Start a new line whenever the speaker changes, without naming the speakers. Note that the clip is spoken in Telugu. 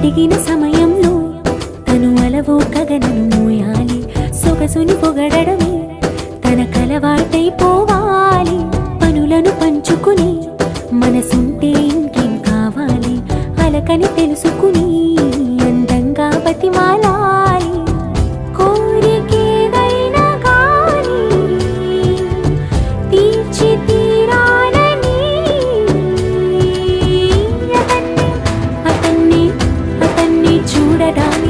అడిగిన సమయంలో తను అలవో కగనను మోయాలి. సొగసుని పొగడమే తన కలవాటైపోవాలి పనులను పంచుకుని మనసుంటే ఇంకేం కావాలి? అలకని తెలుసుకుని అందంగా బతిమా చూడటానికి